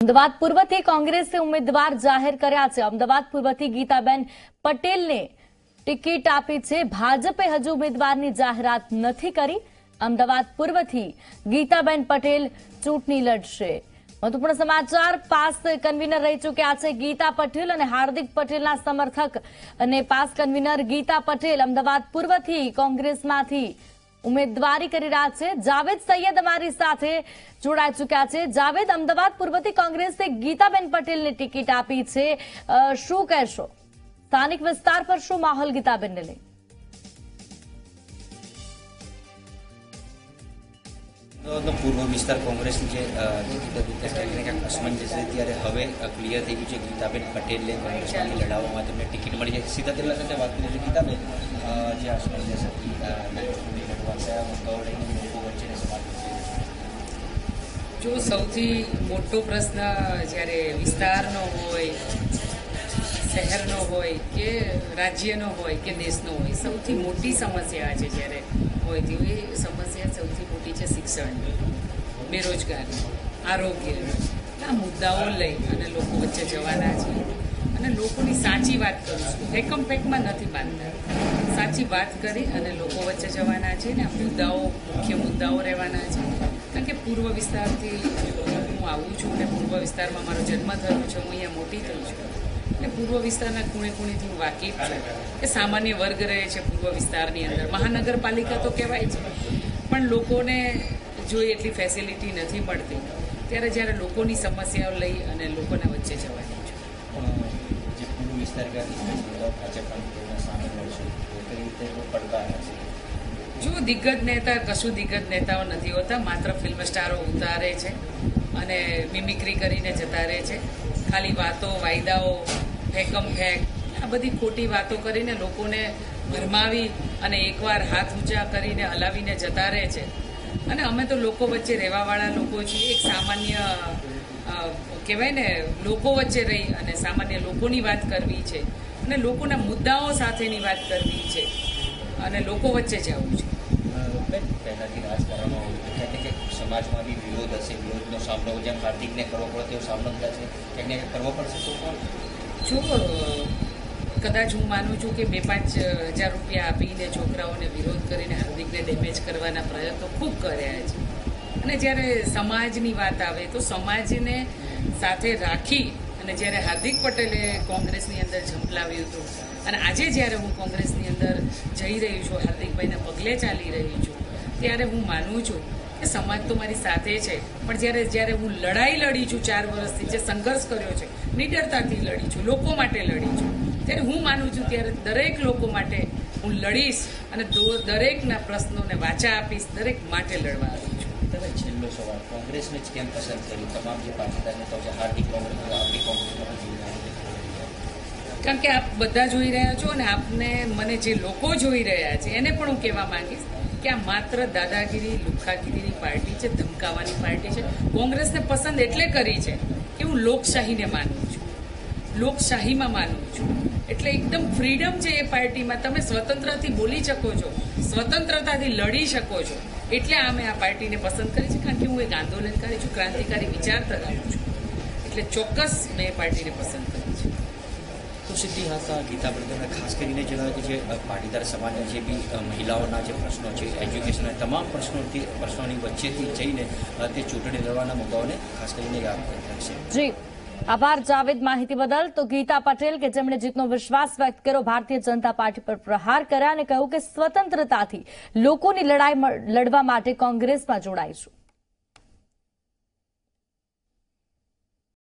અમદાવાદ પૂર્વથી કોંગ્રેસે ઉમેદવાર જાહેર કર્યા છે. અમદાવાદ પૂર્વથી ગીતાબેન પટેલને ટિકિટ આપી છે. ભાજપે હજુ ઉમેદવારની જાહેરાત નથી કરી. અમદાવાદ પૂર્વથી ગીતાબેન પટેલ ચૂંટણી લડશે. મહત્વપૂર્ણ સમાચાર, પાસ કન્વીનર રહી ચૂક્યા છે ગીતા પટેલ અને હાર્દિક પટેલના સમર્થક અને પાસ કન્વીનર ગીતા પટેલ અમદાવાદ પૂર્વથી કોંગ્રેસમાંથી ઉમેદવારી કરી રહ્યા છે. જાવેદ સૈયદ અમારી સાથે જોડાઈ ચૂક્યા છે. જાવેદ, અમદાવાદ પૂર્વથી કોંગ્રેસે ગીતાબેન પટેલને ટિકિટ આપી છે. શું કહેશો? સ્થાનિક વિસ્તાર પર શું માહોલ ગીતાબેનને લઈ? અમદાવાદનો પૂર્વ વિસ્તાર કોંગ્રેસની જે અસમંજસ છે ત્યારે હવે ક્લિયર થઈ ગયું છે ગીતાબેન પટેલને કોંગ્રેસમાંથી લડાવવામાં તેમને ટિકિટ મળી છે. સીધા તેટલા સાથે વાત કરીએ છીએ ગીતાબેન જે અસમંજસ હતી જો સૌથી મોટો પ્રશ્ન જ્યારે વિસ્તારનો હોય, શહેરનો હોય કે રાજ્યનો હોય કે દેશનો હોય, સૌથી મોટી સમસ્યા છે જ્યારે હોય તેવી સમસ્યા સૌથી મોટી છે શિક્ષણ. બેરોજગારી, આરોગ્ય, આ મુદ્દાઓ લઈ અને લોકો વચ્ચે જવાના છે. અને લોકોની સાચી વાત કરું છું. ફેકમ ફેકમાં નથી બાંધતા. સાચી વાત કરી અને લોકો વચ્ચે જવાના છે ને આ મુદ્દાઓ, મુખ્ય મુદ્દાઓ રહેવાના છે. કારણ કે પૂર્વ વિસ્તારથી હું આવું છું અને પૂર્વ વિસ્તારમાં મારો જન્મ થયો છે, હું અહીંયા મોટી થઈ છું. એટલે પૂર્વ વિસ્તારના ખૂણે ખૂણેથી હું વાકેફ છું. કે સામાન્ય વર્ગ રહે છે પૂર્વ વિસ્તારની અંદર. મહાનગરપાલિકા તો કહેવાય છે પણ લોકોને જોઈ એટલી ફેસિલિટી નથી મળતી. ત્યારે જ્યારે લોકોની સમસ્યાઓ લઈ અને લોકોના વચ્ચે જવાની છે વિસ્તાર જો દિગ્ગજ નેતા કશું દિગ્ગજ નેતાઓ નથી હોતા માત્ર ફિલ્મ સ્ટારો ઉતારે છે. અને મિમિક્રી કરીને જતા રહે છે. ખાલી વાતો, વાયદાઓ ફેકમ ફેક આ બધી ખોટી વાતો કરીને લોકોને ભરમાવી અને એકવાર હાથ ઊંચા કરીને હલાવીને જતા રહે છે. અને અમે તો લોકો વચ્ચે રહેવાવાળા લોકો છીએ. એક સામાન્ય કહેવાય ને, લોકો વચ્ચે રહી અને સામાન્ય લોકોની વાત કરવી છે. અને લોકોના મુદ્દાઓ સાથેની વાત કરવી છે. અને લોકો વચ્ચે જવું છે. સમાજમાં બી વિરોધ હશે, વિરોધનો સામનો જેમ હાર્દિકને કરવો પડે તેવો સામનો થશે ક્યાંક ને કરવો પડશે તો પણ જો કદાચ હું માનું છું કે બે પાંચ હજાર રૂપિયા આપીને છોકરાઓને વિરોધ કરીને હાર્દિકને ડેમેજ કરવાના પ્રયત્નો ખૂબ કર્યા છે. અને જ્યારે સમાજની વાત આવે તો સમાજને સાથે રાખી અને જ્યારે હાર્દિક પટેલે કોંગ્રેસની અંદર ઝંપલાવ્યું હતું અને આજે જ્યારે હું કોંગ્રેસની અંદર જઈ રહી છું, હાર્દિકભાઈના પગલે ચાલી રહી છું, ત્યારે હું માનું છું કે સમાજ તો મારી સાથે છે. પણ જ્યારે જ્યારે હું લડાઈ લડી છું ચાર વર્ષથી જે સંઘર્ષ કર્યો છે નિડરતાથી લડી છું લોકો માટે લડી છું. ત્યારે હું માનું છું ત્યારે દરેક લોકો માટે હું લડીશ અને દરેકના પ્રશ્નોને વાચા આપીશ દરેક માટે લડવા આવી છું. તમે છેલ્લો સવાલ કોંગ્રેસને જ કેમ પસંદ કર્યું? તમામ જે પાટીદાર નેતાઓ છે હાર્દિક કોંગ્રેસ હાર્દિક છે. કારણ કે આપ બધા જોઈ રહ્યા છો અને આપને મને જે લોકો જોઈ રહ્યા છે એને પણ હું કહેવા માંગીશ. કે આ માત્ર દાદાગીરી, લુખાગીરીની પાર્ટી છે, ધમકાવાની પાર્ટી છે. કોંગ્રેસને પસંદ એટલે કરી છે કે હું લોકશાહીને માનું છું. લોકશાહીમાં માનું છું. એટલે એકદમ ફ્રીડમ છે એ પાર્ટીમાં. તમે સ્વતંત્રથી બોલી શકો છો, સ્વતંત્રતાથી લડી શકો છો. એટલે અમે આ પાર્ટીને પસંદ કરી છે, કારણ કે હું એક આંદોલનકારી છું, ક્રાંતિકારી વિચાર ધરાવું છું. એટલે ચોક્કસ મેં એ પાર્ટીને પસંદ કરી. છે સિદ્ધિ હાસા ગીતા તમે ખાસ કરીને જણાવ્યું જે પાટીદાર સમાજના જે બી મહિલાઓના જે પ્રશ્નો છે, એજ્યુકેશનના તમામ પ્રશ્નોથી, પ્રશ્નોની વચ્ચેથી જઈને તે ચૂંટણી લડવાના મુદ્દાઓને ખાસ કરીને યાદ રાખશે જી. આભાર જાવેદ માહિતી બદલ. તો ગીતા પટેલ, કે જેમણે જીતનો વિશ્વાસ વ્યક્ત કર્યો, ભારતીય જનતા પાર્ટી પર પ્રહાર કર્યા અને કહ્યું કે સ્વતંત્રતાથી લોકોની લડાઈ લડવા માટે કોંગ્રેસમાં જોડાઈશું.